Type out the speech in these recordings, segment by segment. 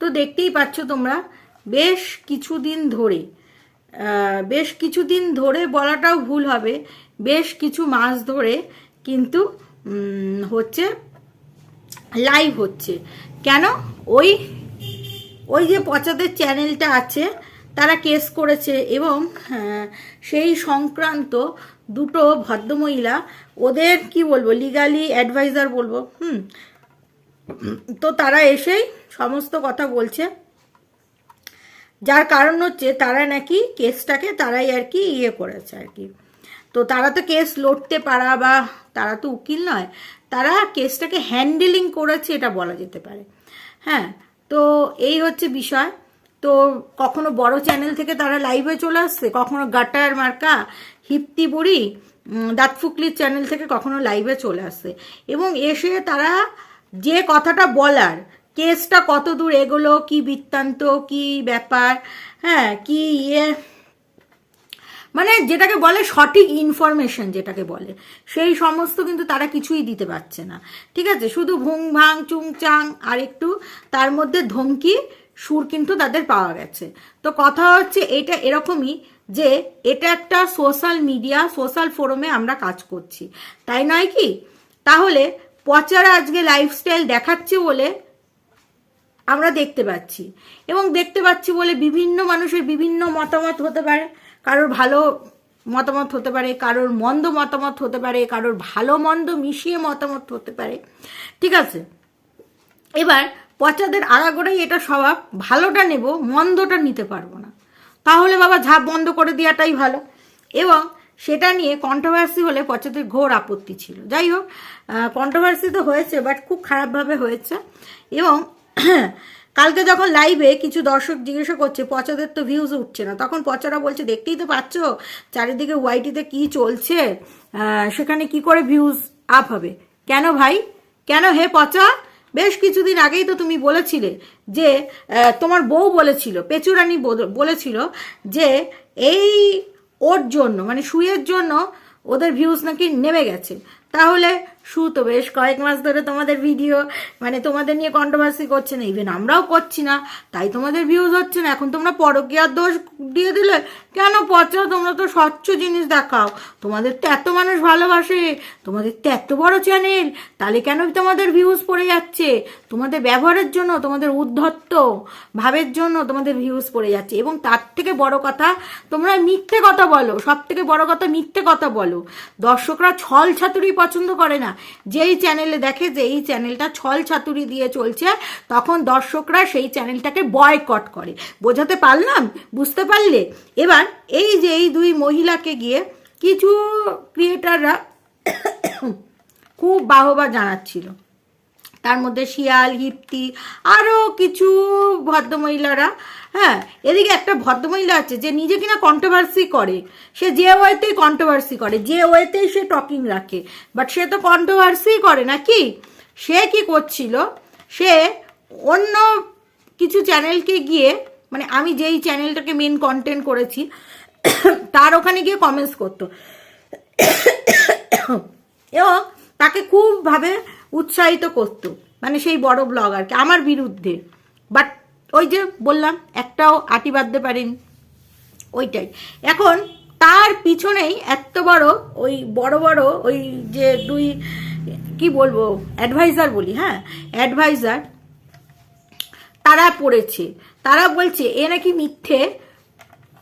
তো দেখতেই পাচ্ছ তোমরা, বেশ কিছুদিন ধরে বেশ কিছুদিন ধরে বলাটাও ভুল হবে, বেশ কিছু মাস ধরে কিন্তু হচ্ছে লাইভ হচ্ছে। কেন? ওই ওই যে পচাদের চ্যানেলটা আছে, তারা কেস করেছে এবং সেই সংক্রান্ত দুটো ভদ্রমহিলা, ওদের কি বলব লিগালি অ্যাডভাইজার বলব, হুম তো তারা এসেই সমস্ত কথা বলছে। যার কারণ হচ্ছে তারা নাকি কেসটাকে তারাই আর কি ইয়ে করেছে আর কি। তো তারা তো কেস লড়তে পারা বা তারা তো উকিল নয়, তারা কেসটাকে হ্যান্ডেলিং করেছে এটা বলা যেতে পারে। হ্যাঁ তো এই হচ্ছে বিষয়। তো কখনো বড় চ্যানেল থেকে তারা লাইভে চলে আসছে, কখনো গাটার মার্কা, হিপ্তি বুড়ি দাঁতফুকলির চ্যানেল থেকে কখনো লাইভে চলে আসছে। এবং এসে তারা যে কথাটা বলার, কেসটা কত দূর এগোলো, কি বৃত্তান্ত, কি ব্যাপার হ্যাঁ কি ইয়ে মানে যেটাকে বলে সঠিক ইনফরমেশন যেটাকে বলে, সেই সমস্ত কিন্তু তারা কিছুই দিতে পারছে না। ঠিক আছে? শুধু ভুং ভাং, চুং চাং, আর একটু তার মধ্যে ধমকি, সুর কিন্তু তাদের পাওয়া গেছে। তো কথা হচ্ছে এটা এরকমই যে এটা একটা সোশ্যাল মিডিয়া সোশ্যাল ফোরামে আমরা কাজ করছি। তাই নয় কি? তাহলে পচারা আজকে লাইফস্টাইল দেখাচ্ছে বলে আমরা দেখতে পাচ্ছি। এবং দেখতে পাচ্ছি বলে বিভিন্ন মানুষের বিভিন্ন মতামত হতে পারে। কারোর ভালো মতামত হতে পারে, কারোর মন্দ মতামত হতে পারে, কারোর ভালো মন্দ মিশিয়ে মতামত হতে পারে। ঠিক আছে? এবার পচাদের আগাগোড়াই এটা স্বভাব, ভালোটা নেব, মন্দটা নিতে পারব না। তাহলে বাবা ঝাঁপ বন্ধ করে দেওয়াটাই ভালো। এবং সেটা নিয়ে কন্ট্রোভার্সি হলে পচাদের ঘোর আপত্তি ছিল। যাই হোক কন্ট্রোভার্সি তো হয়েছে বাট খুব খারাপভাবে হয়েছে। এবং কালকে যখন লাইভে কিছু দর্শক জিজ্ঞাসা করছে পচাদের তো ভিউজ উঠছে না, তখন পচারা বলছে, দেখতেই তো পাচ্ছ, চারিদিকে ওয়াইটিতে কি চলছে সেখানে কি করে ভিউজ আপ হবে? কেন ভাই? কেন হে পচা? বেশ কিছুদিন আগেই তো তুমি বলেছিলে যে তোমার বউ বলেছিল, পেচুরানি বল- বলেছিল যে, এই ওর জন্য মানে শুয়ের জন্য ওদের ভিউজ নাকি নেমে গেছে। তাহলে শু তো বেশ কয়েক মাস ধরে তোমাদের ভিডিও মানে তোমাদের নিয়ে কন্ট্রোভার্সি করছে না ইভেন আমরাও করছি না, তাই তোমাদের ভিউজ হচ্ছে না, এখন তোমরা পরকীয়ার দোষ দিয়ে দিলে কেন পচা? তোমরা তো স্বচ্ছ জিনিস দেখাও। তোমাদের তো এত মানুষ ভালোবাসে, তোমাদের তো এত বড় চ্যানেল তাহলে কেন তোমাদের ভিউজ পড়ে যাচ্ছে? তোমাদের ব্যবহারের জন্য, তোমাদের উদ্ধত্ত ভাবের জন্য তোমাদের ভিউজ পড়ে যাচ্ছে, এবং তার থেকে বড় কথা তোমরা মিথ্যে কথা বলো সব থেকে বড় কথা মিথ্যে কথা বলো। দর্শকরা ছল ছাতুরি পছন্দ করে না। যেই চ্যানেলে দেখে যে এই চ্যানেলটা ছল ছাতুরি দিয়ে চলছে, তখন দর্শকরা সেই চ্যানেলটাকে বয়কট করে। বোঝাতে পারলাম? বুঝতে পারলে? এবার এই যে এই দুই মহিলাকে গিয়ে কিছু ক্রিয়েটাররা খুব বাহবা জানাচ্ছিল। তার মধ্যে শিয়াল, হিপ্তি আরও কিছু ভদ্রমহিলারা হ্যাঁ এদিকে একটা ভদ্রমহিলা আছে যে নিজে কিনা কন্ট্রোভার্সি করে, সে যে ওয়েতেই কন্ট্রোভার্সি করে, যে ওয়েতেই সে টকিং রাখে বাট সে তো কন্ট্রোভার্সি করে নাকি সে কি করছিল? সে অন্য কিছু চ্যানেলকে গিয়ে মানে আমি যেই চ্যানেলটাকে মেন কন্টেন্ট করেছি, তার ওখানে গিয়ে কমেন্টস করতো। এবং তাকে খুবভাবে উৎসাহিত করতো। মানে সেই বড় ব্লগারকে আমার বিরুদ্ধে। বাট ওই যে বললাম, একটাও আটি বাঁধতে পারেনি। ওইটাই। এখন তার পিছনেই এত বড় ওই বড় বড় ওই যে দুই, কি বলব অ্যাডভাইজার বলি হ্যাঁ? অ্যাডভাইজার তারা পড়েছে। তারা বলছে, এ নাকি মিথ্যে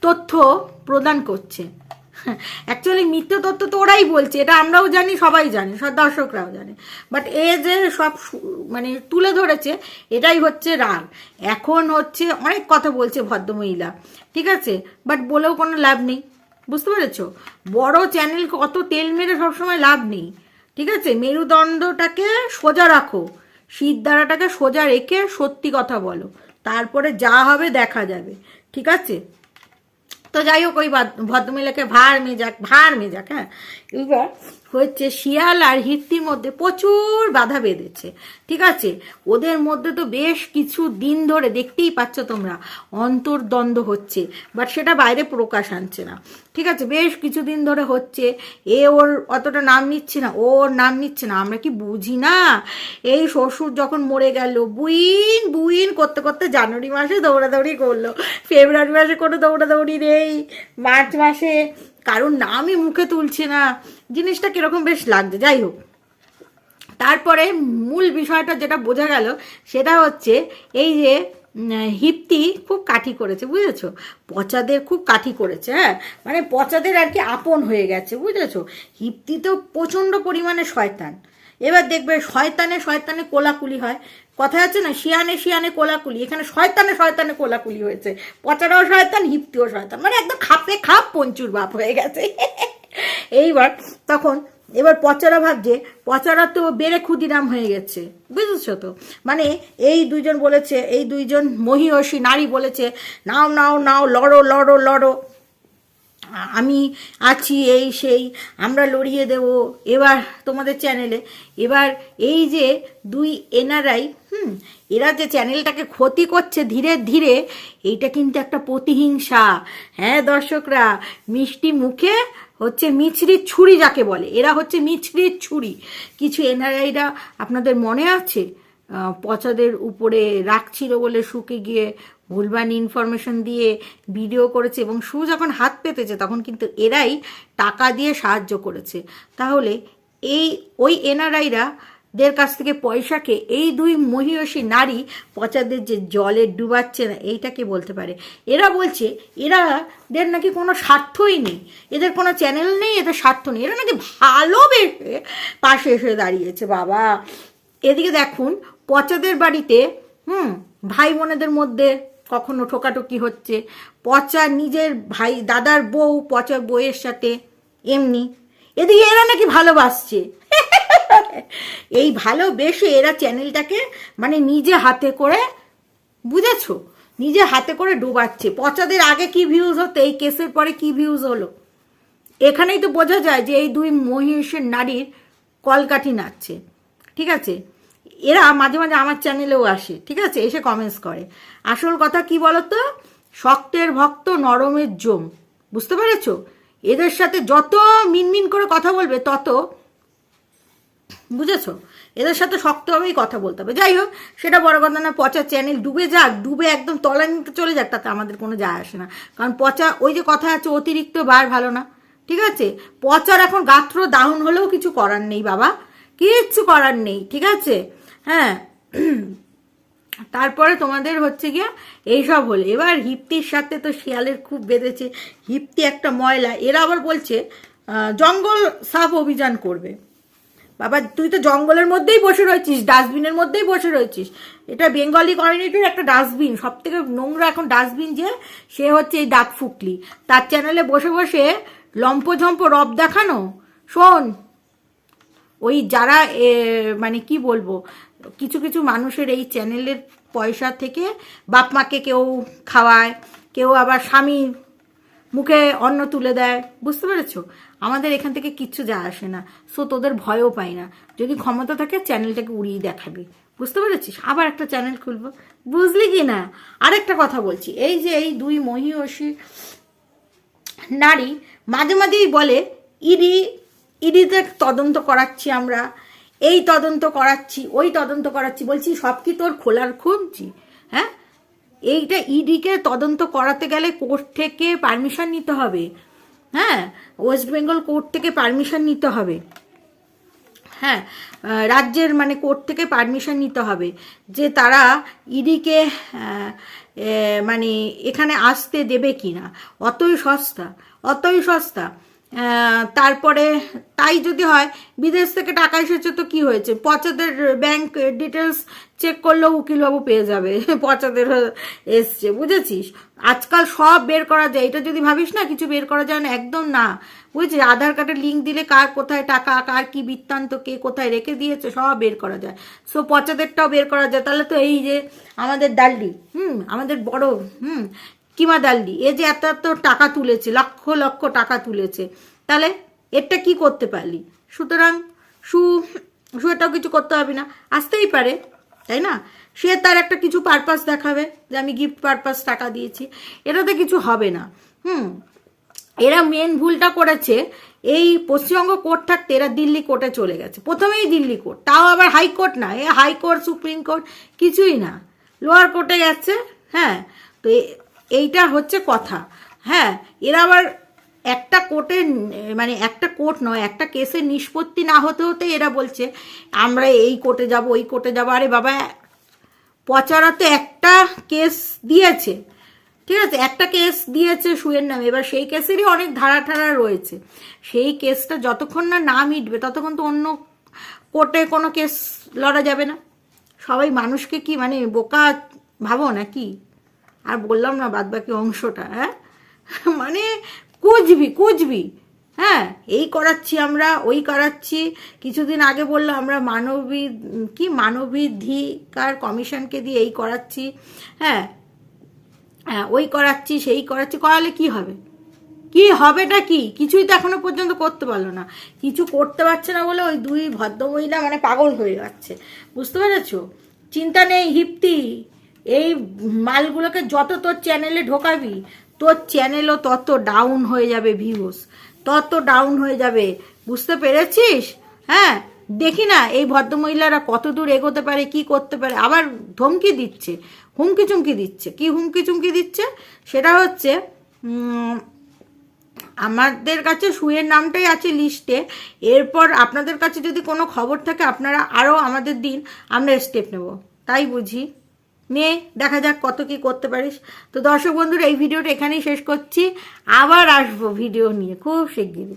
তথ্য প্রদান করছে। অ্যাকচুয়ালি মিথ্যে তথ্য তো ওরাই বলছে, এটা আমরাও জানি, সবাই জানে, সব দর্শকরাও জানে। বাট এ যে সব মানে তুলে ধরেছে, এটাই হচ্ছে রাগ। এখন হচ্ছে অনেক কথা বলছে ভদ্রমহিলা, ঠিক আছে? বাট বলেও কোনো লাভ নেই, বুঝতে পেরেছ? বড় চ্যানেল কত তেল মেরে সবসময় লাভ নেই, ঠিক আছে? মেরুদণ্ডটাকে সোজা রাখো দ্বারাটাকে সোজা রেখে সত্যি কথা বলো, তারপরে যা হবে দেখা যাবে, ঠিক আছে? তো যাই হোক ওই ভদ্রমহিলাকে ভার মেজাক ভার মেজাক হ্যাঁ। এবার হচ্ছে শিয়াল আর হিত্তির মধ্যে প্রচুর বাধা বেঁধেছে। ঠিক আছে? ওদের মধ্যে তো বেশ কিছু দিন ধরে দেখতেই পাচ্ছ তোমরা, অন্তর্দ্বন্দ্ব হচ্ছে বাট সেটা বাইরে প্রকাশ আনছে না। ঠিক আছে? বেশ কিছুদিন ধরে হচ্ছে, এ ওর অতটা নাম নিচ্ছে না ওর নাম নিচ্ছে না, আমরা কি বুঝি না? এই শ্বশুর যখন মরে গেল, বুইন বুইন করতে করতে জানুয়ারি মাসে দৌড়াদৌড়ি করল, ফেব্রুয়ারি মাসে কোনো দৌড়াদৌড়ি নেই, মার্চ মাসে কারোর নামই মুখে তুলছে না। জিনিসটা কীরকম বেশ লাগছে, যাই হোক। তারপরে মূল বিষয়টা যেটা বোঝা গেল, সেটা হচ্ছে এই যে হিপ্তি খুব কাঠি করেছে, বুঝেছ? পচাদের খুব কাঠি করেছে হ্যাঁ? মানে পচাদের আর কি আপন হয়ে গেছে, বুঝেছ? হিপ্তি তো প্রচণ্ড পরিমাণে শয়তান। এবার দেখবে শয়তানে শয়তানে কোলাকুলি হয়। কথা আছে না, শিয়ানে শিয়ানে কোলাকুলি। এখানে শয়তানে শয়তানে কোলাকুলি হয়েছে। পচারাও শয়তান হিপ্তিও শয়তান। মানে একদম খাপে খাপ, পঞ্চুর বাপ হয়ে গেছে। এইবার তখন, এবার পচারা ভাবছে পচারা তো বেড়ে ক্ষুদিরাম হয়ে গেছে, বুঝেছ তো? মানে এই দুইজন বলেছে, এই দুইজন মহিষী, নারী বলেছে, নাও নাও নাও, লড়ো লড়ো লড়ো। আমি আছি এই সেই, আমরা লড়িয়ে দেব। এবার তোমাদের চ্যানেলে, এবার এই যে দুই এনারাই হুম, এরা যে চ্যানেলটাকে ক্ষতি করছে ধীরে ধীরে, এইটা কিন্তু একটা প্রতিহিংসা। হ্যাঁ দর্শকরা, মিষ্টি মুখে হচ্ছে মিছরির ছুরি যাকে বলে, এরা হচ্ছে মিছরির ছুরি। কিছু এনআরআইরা আপনাদের মনে আছে? পচাদের উপরে রাখছিল বলে শুকে গিয়ে ভুলবান ইনফরমেশন দিয়ে ভিডিও করেছে এবং সু যখন হাত পেতেছে তখন কিন্তু এরাই টাকা দিয়ে সাহায্য করেছে। তাহলে এই, ওই এনআরআইরা দের কাছ থেকে পয়সাকে এই দুই মহিষী নারী পচাদের যে জলে ডুবাচ্ছে না এইটাকে বলতে পারে? এরা বলছে, এরা দের নাকি কোনো স্বার্থই নেই। এদের কোনো চ্যানেল নেই, এদের স্বার্থ নেই। এরা নাকি ভালোবেসে পাশে এসে দাঁড়িয়েছে, বাবা। এদিকে দেখুন, পচাদের বাড়িতে, হুম, ভাই বোনেদের মধ্যে কখনো ঠোকাঠুকি হচ্ছে। পচা নিজের ভাই, দাদার বউ পচা বউয়ের সাথে, এমনি। এদিকে এরা নাকি ভালোবাসছে। এই ভালোবেসে এরা চ্যানেলটাকে মানে নিজে হাতে করে বুঝেছ? নিজে হাতে করে ডুবাচ্ছে। পচাদের আগে কি ভিউজ হতো? এই কেসের পরে কি ভিউজ হলো? এখানেই তো বোঝা যায় যে এই দুই মহিষের নারীর কলকাঠি নাচছে। ঠিক আছে? এরা মাঝে মাঝে আমার চ্যানেলেও আসে। ঠিক আছে? এসে কমেন্টস করে। আসল কথা কি বলতো? শক্তের ভক্ত, নরমের জম বুঝতে পেরেছ? এদের সাথে যত মিনমিন করে কথা বলবে, তত বুঝেছ? এদের সাথে শক্তভাবেই কথা বলতে হবে। যাই হোক, সেটা বড় কথা না পচা চ্যানেল ডুবে যাক, ডুবে একদম তলানিতে চলে যাক, তাতে আমাদের কোনো যায় আসে না। কারণ পচা, ওই যে কথা আছে, অতিরিক্ত বার ভালো না। ঠিক আছে? পচার এখন গাত্র দাহন হলেও কিছু করার নেই বাবা। কিচ্ছু করার নেই, ঠিক আছে? হ্যাঁ? তারপরে তোমাদের হচ্ছে গিয়া এইসব হলো। এবার হিপ্তির সাথে তো শিয়ালের খুব বেঁধেছে। হিপ্তি একটা ময়লা। এরা আবার বলছে জঙ্গল সাফ অভিযান করবে। বাবা, তুই তো জঙ্গলের মধ্যেই বসে রয়েছিস, ডাস্টবিনের মধ্যেই বসে রয়েছিস। এটা বেঙ্গলি কমিউনিটির একটা ডাস্টবিন সব থেকে নোংরা এখন ডাস্টবিন যে, সে হচ্ছে এই দাঁত ফুকলি। তার চ্যানেলে বসে বসে লম্পঝম্প রব দেখানো। শোন, ওই যারা মানে কি বলব, কিছু কিছু মানুষের এই চ্যানেলের পয়সা থেকে বাপ মাকে কেউ খাওয়ায়, কেউ আবার স্বামী মুখে অন্ন তুলে দেয়। বুঝতে পেরেছ? আমাদের এখান থেকে কিচ্ছু যায় আসে না। সো তোদের ভয়ও পাই না। যদি ক্ষমতা থাকে, চ্যানেলটাকে উড়িয়ে দেখাবি। বুঝতে পেরেছিস? আবার একটা চ্যানেল খুলবো। বুঝলি কি না? আরেকটা কথা বলছি। এই যে এই দুই মহিষী নারী মাঝে মাঝেই বলে, ইডি, ইডিতে তদন্ত করাচ্ছি আমরা। এই তদন্ত করাচ্ছি, ওই তদন্ত করাচ্ছি। বলছি, সব কি তোর খোলার খুঁজছি হ্যাঁ? এইটা ইডিকে তদন্ত করাতে গেলে কোর্ট থেকে পারমিশন নিতে হবে। হ্যাঁ? ওয়েস্ট বেঙ্গল কোর্ট থেকে পারমিশন নিতে হবে। হ্যাঁ? রাজ্যের মানে কোর্ট থেকে পারমিশন নিতে হবে যে তারা ইডিকে মানে এখানে আসতে দেবে কি না অতই সস্তা অতই সস্তা। তারপরে তাই যদি হয়, বিদেশ থেকে টাকা এসেছে তো কি হয়েছে? পচাদের ব্যাংক ডিটেলস চেক করলেও উকিলবাবু পেয়ে যাবে। পচাদের এসছে, বুঝেছিস? আজকাল সব বের করা যায়। এটা যদি ভাবিস না, কিছু বের করা যায় না, একদম না। বুঝেছিস? আধার কার্ডের লিঙ্ক দিলে কার কোথায় টাকা, কার কি বৃত্তান্ত, কে কোথায় রেখে দিয়েছে, সব বের করা যায়। সো পচাদেরটাও বের করা যায়। তাহলে তো এই যে আমাদের দাল্লি হুম, আমাদের বড়, হুম কিমা দাল্লি, এ যে এত এত টাকা তুলেছে, লক্ষ লক্ষ টাকা তুলেছে, তাহলে এরটা কি করতে পারলি? সুতরাং সু, সুয়েটাও কিছু করতে হবে না, আসতেই পারে, তাই না? সে তার একটা কিছু পারপাস দেখাবে, যে আমি গিফট পারপাস টাকা দিয়েছি, এটাতে কিছু হবে না, হুম? এরা মেন ভুলটা করেছে, এই পশ্চিমবঙ্গ কোর্ট থাকতে এরা দিল্লি কোর্টে চলে গেছে, প্রথমেই দিল্লি কোর্ট তাও আবার হাইকোর্ট না, এ হাইকোর্ট সুপ্রিম কোর্ট কিছুই না লোয়ার কোর্টে গেছে হ্যাঁ তো এইটা হচ্ছে কথা। হ্যাঁ এরা আবার একটা কোর্টে মানে একটা কোর্ট নয়, একটা কেসের নিষ্পত্তি না হতে হতে এরা বলছে, আমরা এই কোর্টে যাব, ওই কোর্টে যাব। আরে বাবা, পচারা তো একটা কেস দিয়েছে। ঠিক আছে, একটা কেস দিয়েছে সুয়ের নামে। এবার সেই কেসেরই অনেক ধারা ঠারা রয়েছে। সেই কেসটা যতক্ষণ না না মিটবে, ততক্ষণ তো অন্য কোর্টে কোনো কেস লড়া যাবে না। সবাই মানুষকে কি মানে বোকা ভাবো নাকি? আর বললাম না বাদ বাকি অংশটা হ্যাঁ? মানে কুচবি কুচবি হ্যাঁ? এই করাচ্ছি আমরা, ওই করাচ্ছি। কিছুদিন আগে বলল আমরা মানবী, কি মানবাধিকার কমিশনকে দিয়ে এই করাচ্ছি হ্যাঁ? হ্যাঁ ওই করাচ্ছি, সেই করাচ্ছি, করালে কি হবে? কি হবেটা কি? কিছুই তো এখনও পর্যন্ত করতে পারল না। কিছু করতে পারছে না বলে ওই দুই ভদ্রমহিলা মানে পাগল হয়ে যাচ্ছে। বুঝতে পেরেছ? চিন্তা নেই, হিপ্তি। এই মালগুলোকে যত তোর চ্যানেলে ঢোকাবি, তোর চ্যানেলও তত ডাউন হয়ে যাবে ভিউস তত ডাউন হয়ে যাবে। বুঝতে পেরেছিস? হ্যাঁ দেখি না এই ভদ্রমহিলারা কত দূর এগোতে পারে, কি করতে পারে। আবার ধমকি দিচ্ছে, হুমকি চুমকি দিচ্ছে। কি হুমকি চুমকি দিচ্ছে? সেটা হচ্ছে আমাদের কাছে শুয়ের নামটাই আছে লিস্টে এরপর আপনাদের কাছে যদি কোনো খবর থাকে, আপনারা আরও আমাদের দিন আমরা স্টেপ নেব। তাই বুঝি? নে, দেখা যাক কত কি করতে পারিস। তো দর্শক বন্ধুরা, এই ভিডিওটা এখানেই শেষ করছি। আবার আসব ভিডিও নিয়ে খুব শিগগিরই।